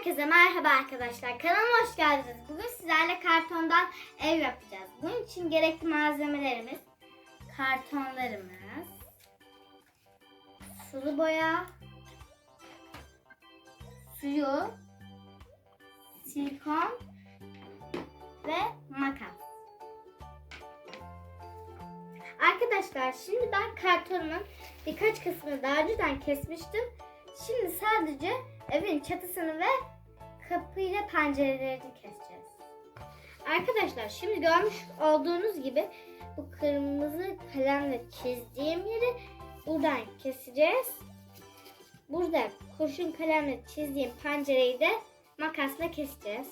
Herkese merhaba arkadaşlar. Kanalıma hoş geldiniz. Bugün sizlerle kartondan ev yapacağız. Bunun için gerekli malzemelerimiz kartonlarımız, sulu boya, suyu, silikon ve makas. Arkadaşlar şimdi ben kartonun birkaç kısmını daha önceden kesmiştim. Şimdi sadece evin çatısını ve kapıyla pencerelerini keseceğiz. Arkadaşlar şimdi görmüş olduğunuz gibi bu kırmızı kalemle çizdiğim yeri buradan keseceğiz. Burada kurşun kalemle çizdiğim pencereyi de makasla keseceğiz.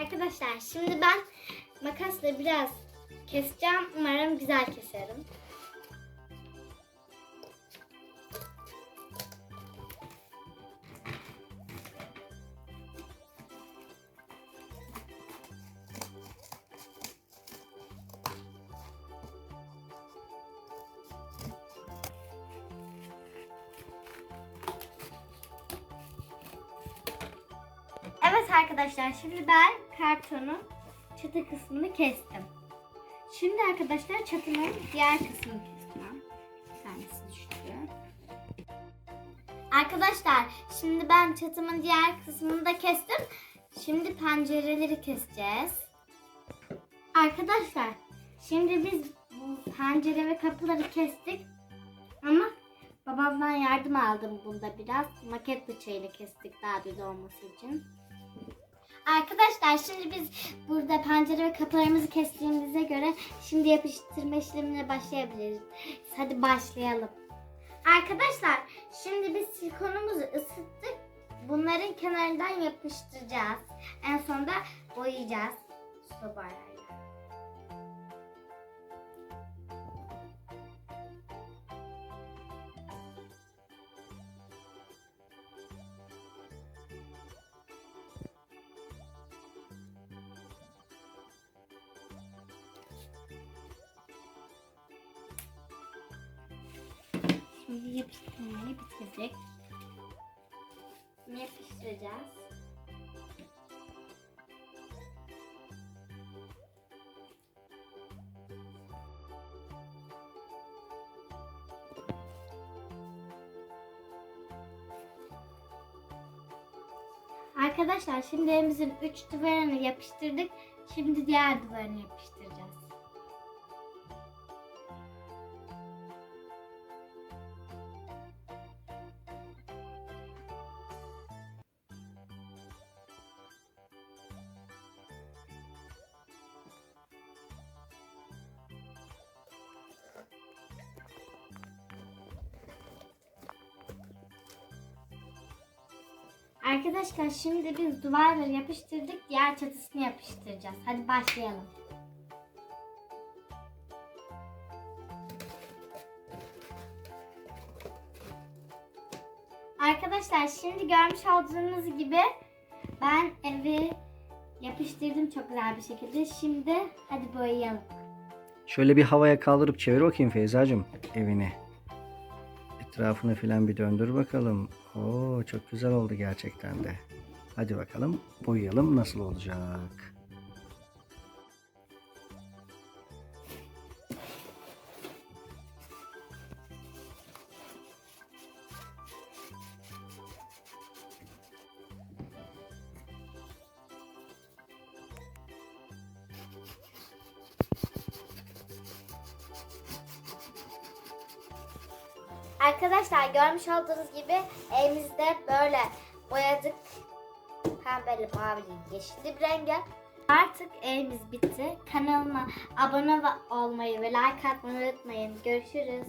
Arkadaşlar şimdi ben makasla biraz keseceğim. Umarım güzel keserim. Arkadaşlar şimdi ben kartonun çatı kısmını kestim. Şimdi arkadaşlar çatının diğer kısmını kestim. Bir. Arkadaşlar şimdi ben çatımın diğer kısmını da kestim. Şimdi pencereleri keseceğiz. Arkadaşlar şimdi biz bu pencere ve kapıları kestik. Ama babamdan yardım aldım bunda biraz. Maket bıçağıyla kestik daha düz olması için. Arkadaşlar şimdi biz burada pencere ve kapılarımızı kestiğimize göre şimdi yapıştırma işlemine başlayabiliriz. Hadi başlayalım. Arkadaşlar şimdi biz silikonumuzu ısıttık. Bunların kenarından yapıştıracağız. En sonunda boyayacağız sobayla. Şimdi yapıştırmayı bitirdik. Yapıştıracağız. Arkadaşlar şimdi evimizin 3 duvarını yapıştırdık. Şimdi diğer duvarını yapıştıracağız. Arkadaşlar şimdi biz duvarları yapıştırdık. Diğer çatısını yapıştıracağız. Hadi başlayalım. Arkadaşlar şimdi görmüş olduğunuz gibi ben evi yapıştırdım çok güzel bir şekilde. Şimdi hadi boyayalım. Şöyle bir havaya kaldırıp çevir bakayım Feyza'cığım evini. Etrafını filan bir döndür bakalım. Oo çok güzel oldu gerçekten de. Hadi bakalım boyayalım nasıl olacak. Arkadaşlar görmüş olduğunuz gibi evimizde böyle boyadık. Pembeli, mavili, yeşilli bir renge. Artık evimiz bitti. Kanalıma abone olmayı ve like atmayı unutmayın. Görüşürüz.